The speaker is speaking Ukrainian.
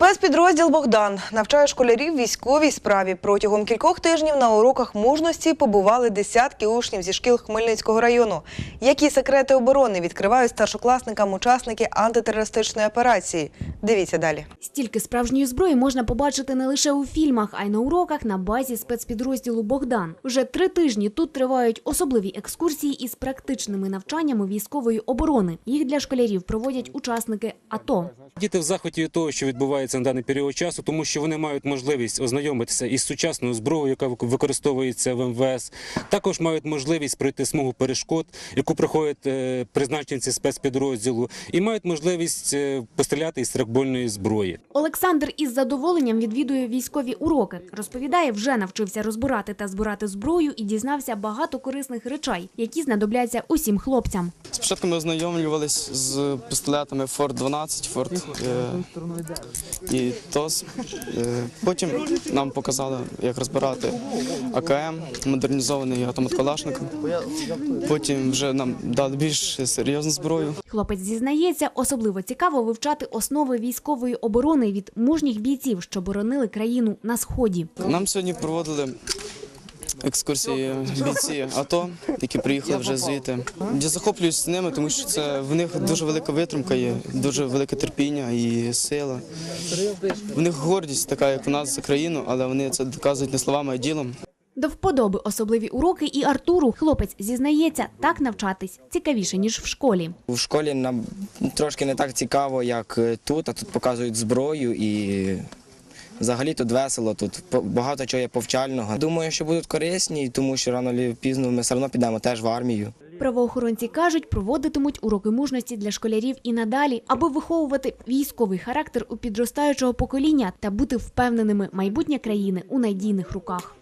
Спецпідрозділ Богдан навчає школярів військовій справі. Протягом кількох тижнів на уроках мужності побували десятки учнів зі шкіл Хмельницького району. Які секрети оборони відкривають старшокласникам учасники антитерористичної операції? Дивіться далі. Стільки справжньої зброї можна побачити не лише у фільмах, а й на уроках на базі спецпідрозділу Богдан. Вже три тижні тут тривають особливі екскурсії із практичними навчаннями військової оборони. Їх для школярів проводять учасники АТО. Діти в захваті від того, що відбувається на даний період часу, тому що вони мають можливість ознайомитися із сучасною зброєю, яка використовується в МВС. Також мають можливість пройти смугу перешкод, яку проходять е, призначенці спецпідрозділу, і мають можливість е, постріляти із стракбольної зброї. Олександр із задоволенням відвідує військові уроки. Розповідає, вже навчився розбирати та збирати зброю і дізнався багато корисних речей, які знадобляться усім хлопцям. Спочатку ми ознайомлювалися з пістолетами Форт 12, Форт і ТОС. Е, потім нам показали, як розбирати АКМ, модернізований автомат Калашника. Потім вже нам дали більш серйозну зброю. Хлопець зізнається, особливо цікаво вивчати основи військової оборони від мужніх бійців, що боронили країну на сході. Нам сьогодні проводили екскурсії бійці АТО, які приїхали вже звідти. Я захоплююсь ними, тому що це в них дуже велика витримка є, дуже велике терпіння і сила. В них гордість така, як у нас за країну, але вони це доказують не словами, а ділом. До вподоби особливі уроки і Артуру хлопець зізнається, так навчатись цікавіше ніж в школі. У школі нам трошки не так цікаво, як тут, а тут показують зброю і взагалі тут весело, тут багато чого є повчального. Думаю, що будуть корисні, тому що рано чи пізно ми все одно підемо теж в армію. Правоохоронці кажуть, проводитимуть уроки мужності для школярів і надалі, аби виховувати військовий характер у підростаючого покоління та бути впевненими майбутнє країни у надійних руках.